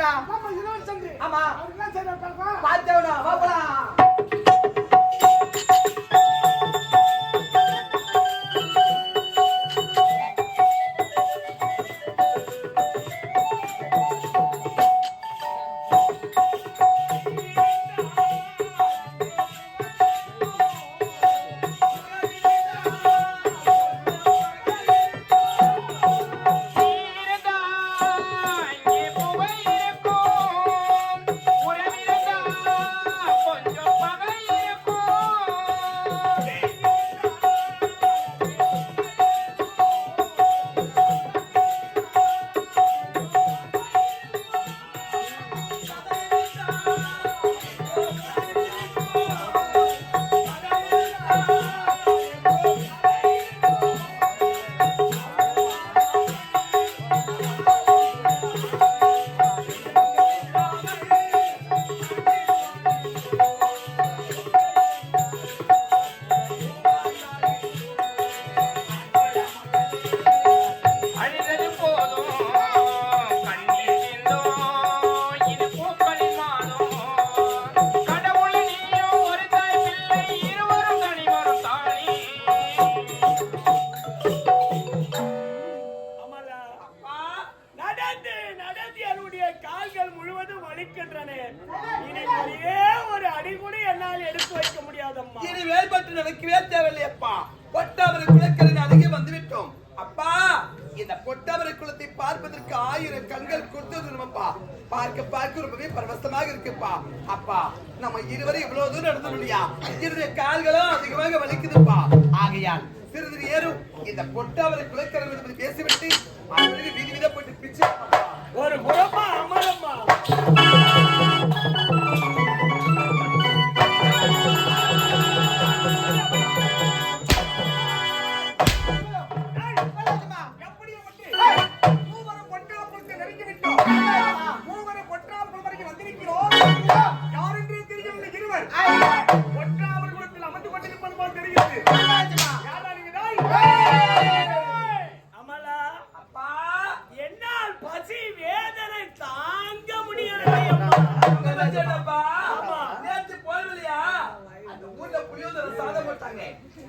என்னடா ஆமா. பார்த்தேவனா வா அப்பா. பார்க்க பார்க்க ரொம்பவே பரவசமாக இருக்குப்பா. அப்பா நம்ம இருவரை இவ்வளவு தூரம் நடந்து முடியா இருந்த கால்களும் அதிகமாக வலிக்குதுப்பா. ஆகையால் சிறிது ஏறும் இந்த பொட்டாவரை குலக்கரவை பற்றி பேசிவிட்டு அவருக்கு விதி விதப்பட்டு பிச்சை ஒரு முறப்பா அமரம்மா.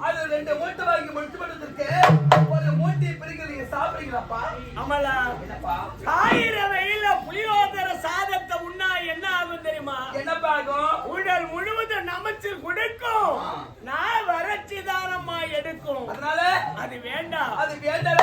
அது ரெண்டு மூட்டை வாங்கி முடிச்சு பண்றதுக்கு ஒரு மூட்டையை பிரிக்க நீங்க சாப்பிடுறீங்களாப்பா ஆயிரம் வெயில புளியோதர சாதத்தை உண்ணா என்ன ஆகும் தெரியுமா? என்னப்பா உடல் முழுவதும் நமச்சு கொடுக்கும். நான் வறட்சி தானம்மா எடுக்கும். அது வேண்டாம். அது வேண்டாம்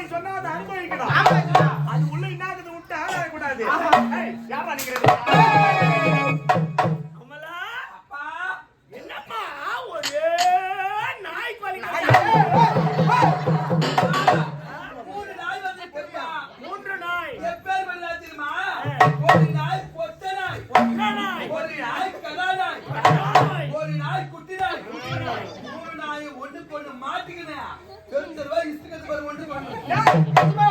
அன்பை சொன்னா அதை அனுபவிக்கணும். அது உள்ள இன்னாதது விட்டு ஆராயக்கூடாது யாரா நிக்கிறது? Ya, gitme!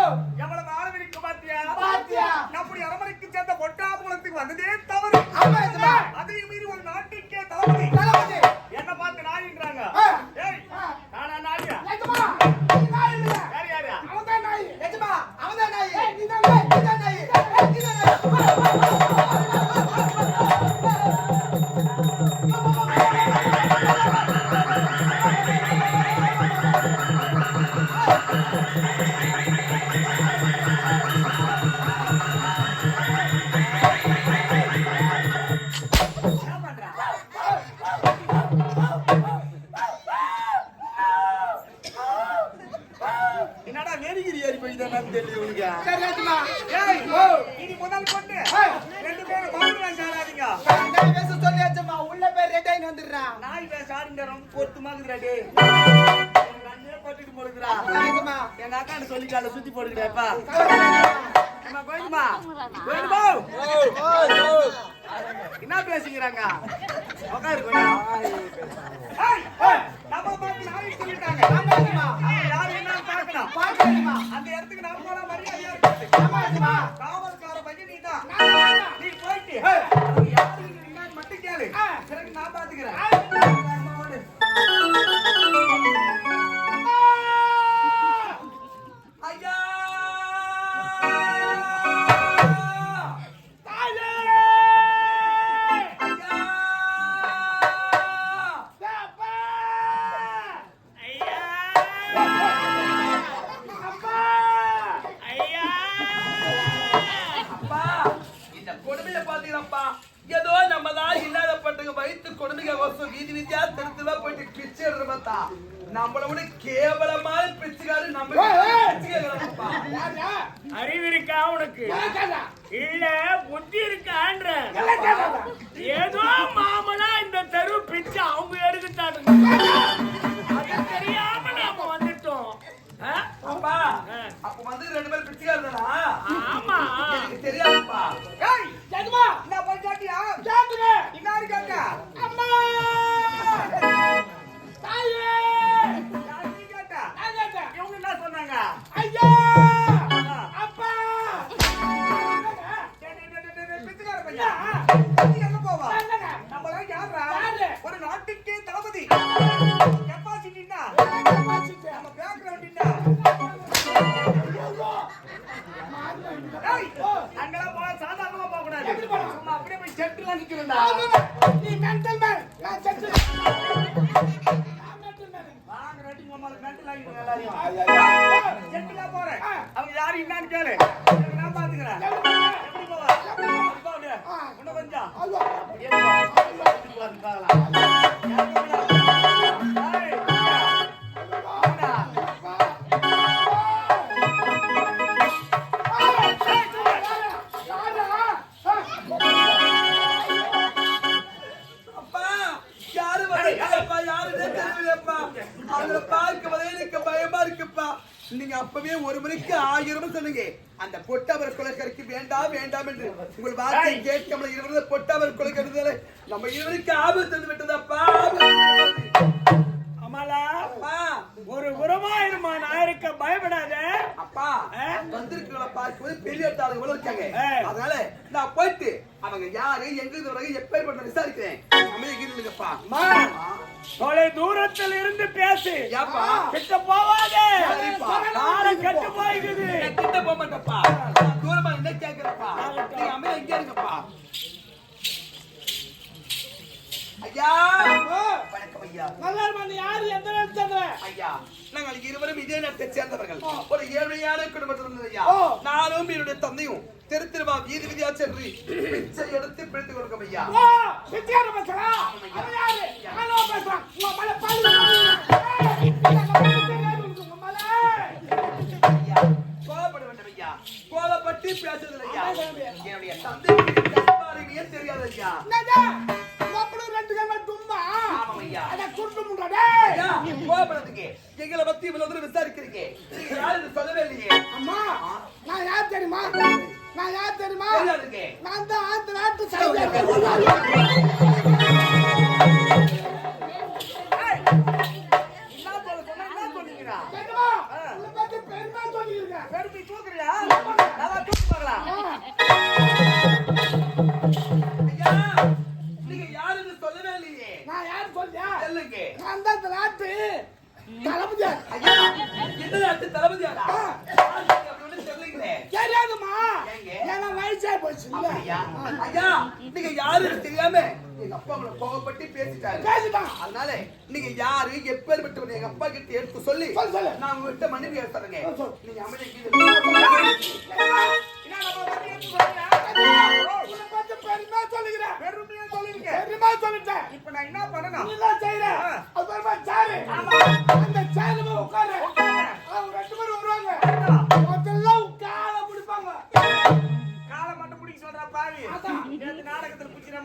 நாய் பேச சொல்லு, எஜமா. உள்ள போய் ரெட் ஆயின்னு வந்துடுறான். நாய் பேச ஆடுங்க ரொம்ப போடுதுடா. எஜமா. எங்க அக்கான்னு சொல்லிக்கால சுத்தி கோயிலுமா என்ன பேசிக்கிறாங்க? உட்காரு நம்ம பார்த்து நாளைக்கு சொல்லிட்டாங்க. யாரு பார்க்கணும். அந்த இடத்துக்கு நான் போனா மரியாதையா இருக்குது நான் பாத்துக்கிறேன். நம்மளை விட கே நீ மென்டல் நீங்க அப்பவே ஒரு மணிக்கு ஆயிரம் சொன்னீங்க. அந்த பொட்டாமர் கொலைக்கரைக்கு வேண்டாம் வேண்டாம் என்று. உங்கள் வார்த்தை கேட்காமல் இருவரும் பொட்டாமர் கொலைக்கிறது நம்ம இருவருக்கு ஆபத்து வந்து விட்டதப்பா. அமலா அப்பா. ஒரு உரமாயிருமா நான் இருக்க பயப்படாத. அப்பா? வந்திருக்கிறவங்கள பார்க்கும்போது பெரிய ஆளுங்க போல இருக்காங்க. அதனால நான் போயிட்டு அவங்க யாரு எங்க இருந்து வராங்க எப்பேற்பட்ட விசாரிக்கிறேன் அமைதிங்கப்பா அம்மா, தொலை தூரத்தில் இருந்து பேசு? கிட்ட போவாதே. சரிப்பா. காலம் கெட்டு போக மாட்டேன்ப்பா நான் தூரமா என்ன கேக்குறப்பா? ஐயா! வணக்கம் ஐயா. நல்லா இருமா யாரு? எந்த ஐயா நாங்கள் இருவரும் இதே நேரத்தை சேர்ந்தவர்கள். ஒரு ஏழையான குடும்பத்தில் இருந்தது ஐயா. நானும் என்னுடைய தந்தையும் தெரு தெருவா வீதி வீதியா சென்று பிச்சை எடுத்து பிடித்துக் கொடுக்கும் ஐயா. யாரு? தெரியுமா? நான் யார் தெரியுமா? நான் தான் ஆத்து நாட்டு பெருமை சொல்லிருக்கேன் பெருமை தூக்குறியா? நல்லா தூக்கு பார்க்கலாம் நான் தான் நாட்டு தளபதியா என்ன நாட்டு தளபதியா போச்சு இல்ல ஐயா நீங்க யாருன்னு தெரியாம எங்க அப்பா உங்களை கோவப்பட்டு பேசிட்டாரு. பேசிட்டான் அதனால நீங்க யாரு எப்பேற்பட்டவன் எங்க அப்பா கிட்ட எடுத்து சொல்லி. நான் உங்ககிட்ட மன்னிப்பு சொல்லு. நீங்க அமைதியா என்ன நம்ம பத்தி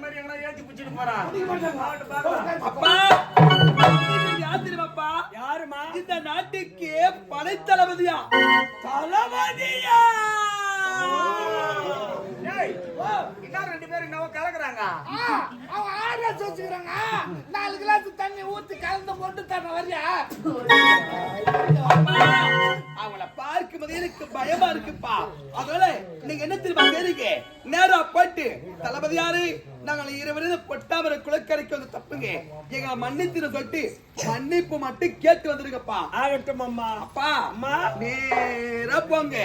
மாதிரி எங்கன்னா ஏத்தி பிடிச்சிட்டு போறான். அப்பா யாருமா இந்த நாட்டுக்கு படைத்தளபதியா? தளபதியா? ஏய், இன்னும் ரெண்டு பேரும் என்னவோ கலக்குறாங்க ஆர்டர் வச்சுக்கிறாங்க. நாலு கிளாஸ் தண்ணி ஊத்தி கலந்து போட்டு தர வரியா அவங்கள பார்க்கும் போது எனக்கு பயமா இருக்குப்பா. அதனால நீங்க என்ன தெரியுமா கேறீங்க நேரா போயிட்டு தளபதி யாரு? நாங்கள் இருவரும் பொட்டாமரை குளக்கரைக்கு வந்து தப்புங்க. எங்களை மன்னித்திர சொல்லிட்டு மன்னிப்பு மட்டும் கேட்டு வந்துருங்கப்பா. ஆகட்டும் அம்மா. அப்பா அம்மா. நேரா போங்க.